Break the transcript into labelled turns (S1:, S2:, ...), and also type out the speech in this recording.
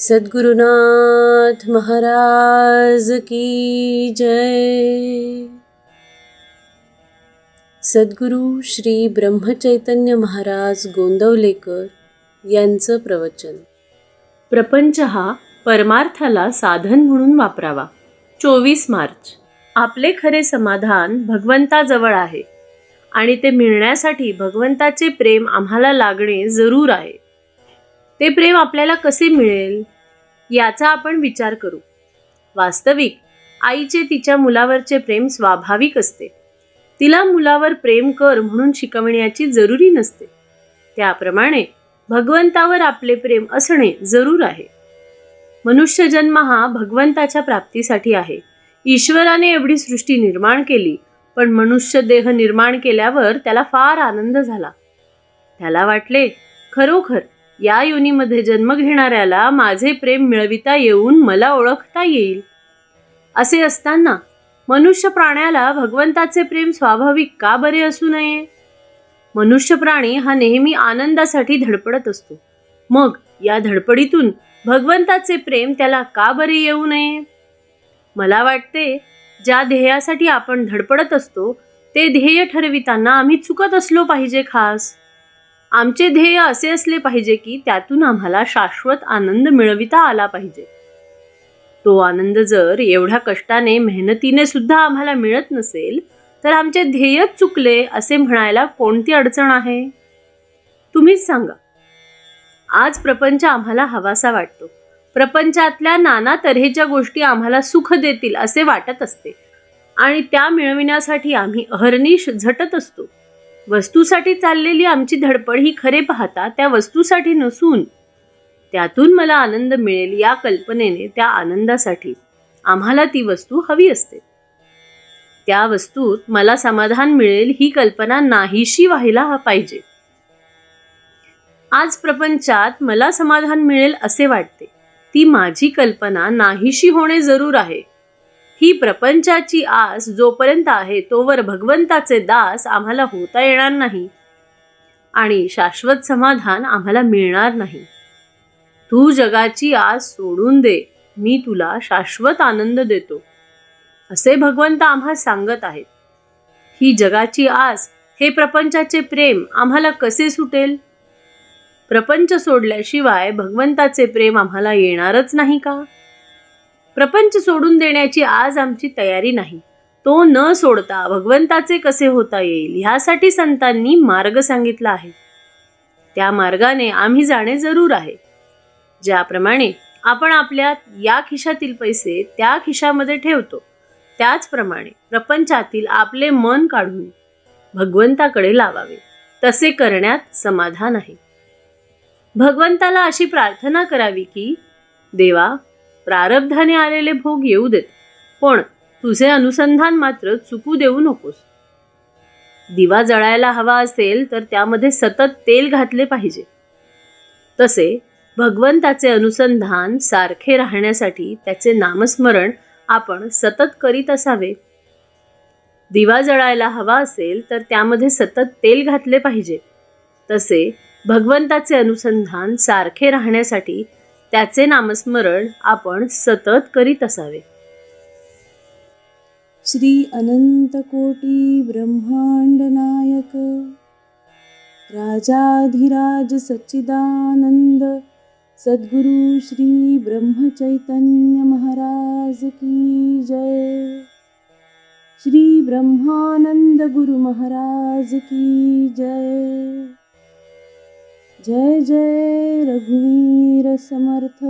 S1: सद्गुरुनाथ महाराज की जय। सद्गुरु श्री ब्रह्मचैतन्य महाराज गोंदवलेकर यांचं प्रवचन. प्रपंच हा परमार्थाला साधन म्हणून वापरावा. चोवीस मार्च. आपले खरे समाधान भगवंताजवळ आहे आणि ते मिळण्यासाठी भगवंताचे प्रेम आम्हाला लागणे जरूर आहे. ते प्रेम आपल्याला कसे मिळेल याचा आपण विचार करू. वास्तविक आईचे तिच्या मुलावरचे प्रेम स्वाभाविक असते. तिला मुलावर प्रेम कर म्हणून शिकवण्याची जरुरी नसते. त्याप्रमाणे भगवंतावर आपले प्रेम असणे जरूर आहे. मनुष्य जन्म हा भगवंताच्या प्राप्तीसाठी आहे. ईश्वराने एवढी सृष्टी निर्माण केली पण मनुष्य देह निर्माण केल्यावर त्याला फार आनंद झाला. त्याला वाटले खरोखर या योनीमध्ये जन्म घेणाऱ्याला माझे प्रेम मिळविता येऊन मला ओळखता येईल. असे असताना मनुष्य प्राण्याला भगवंताचे प्रेम स्वाभाविक का बरे असू नये? मनुष्य प्राणी हा नेहमी आनंदासाठी धडपडत असतो. मग या धडपडीतून भगवंताचे प्रेम त्याला का बरे येऊ नये? मला वाटते ज्या ध्येयासाठी आपण धडपडत असतो ते ध्येय ठरविताना आम्ही चुकत असलो पाहिजे खास. आमचे ध्येय असे असले पाहिजे की त्यातून आम्हाला शाश्वत आनंद मिळविता आला पाहिजे. तो आनंद जर एवढ्या कष्टाने मेहनतीने सुद्धा आम्हाला मिळत नसेल तर आमचे ध्येयच चुकले असे म्हणायला कोणती अडचण आहे? तुम्हीच सांगा. आज प्रपंच आम्हाला हवासा वाटतो. प्रपंचातल्या नाना तऱ्हेच्या गोष्टी आम्हाला सुख देतील असे वाटत असते. आणि त्या मिळविण्यासाठी आम्ही अहर्निश झटत असतो. वस्तूसाठी चाललेली आमची धडपड ही खरे पाहता त्या वस्तूसाठी नसून त्यातून मला आनंद मिळेल या कल्पनेने त्या आनंदासाठी. आम्हाला ती वस्तू हवी असते. त्या वस्तूत मला समाधान मिळेल ही कल्पना नाहीशी व्हायला पाहिजे. आज प्रपंचात मला समाधान मिळेल असे वाटते. ती माझी कल्पना नाहीशी होणे जरूर आहे. ही प्रपंचाची आस जोपर्यंत आहे तोवर भगवंताचे दास आम्हाला होता येणार नाही आणि शाश्वत समाधान आम्हाला मिळणार नाही. तू जगाची आस सोडून दे मी तुला शाश्वत आनंद देतो असे भगवंत आम्हा सांगत आहेत. ही जगाची आस हे प्रपंचाचे प्रेम आम्हाला कसे सुटेल? प्रपंच सोडल्याशिवाय भगवंताचे प्रेम आम्हाला येणारच नाही का? प्रपंच सोडून देण्याची आज आमची तयारी नाही. तो न सोडता भगवंताचे कसे होता येईल ह्यासाठी संतांनी मार्ग सांगितला आहे. त्या मार्गाने आम्ही जाणे जरूर आहे. ज्याप्रमाणे आपण आपल्या या खिशातील पैसे त्या खिशामध्ये ठेवतो. त्याचप्रमाणे प्रपंचातील आपले मन काढून भगवंताकडे लावावे. तसे करण्यात समाधान आहे. भगवंताला अशी प्रार्थना करावी की देवा प्रारब्धाने आलेले भोग येऊ देत पण तुझे अनुसंधान मात्र चुकू देऊ नकोस. दिवा जळायला हवा असेल तर त्यामध्ये सतत तेल घातले पाहिजे. तसे भगवंताचे अनुसंधान सारखे राहण्यासाठी त्याचे नामस्मरण आपण सतत करीत असावे. दिवा जळायला हवा असेल तर त्यामध्ये सतत तेल घातले पाहिजे. तसे भगवंताचे अनुसंधान सारखे राहण्यासाठी त्याचे नामस्मरण आपण सतत करीत असावे. श्री अनंत कोटी ब्रह्मांड नायक राजाधिराज सच्चिदानंद सद्गुरु श्री ब्रह्मचैतन्य महाराज की जय. श्री ब्रह्मानंद गुरु महाराज की जय. जय जय रघुवीर समर्थ।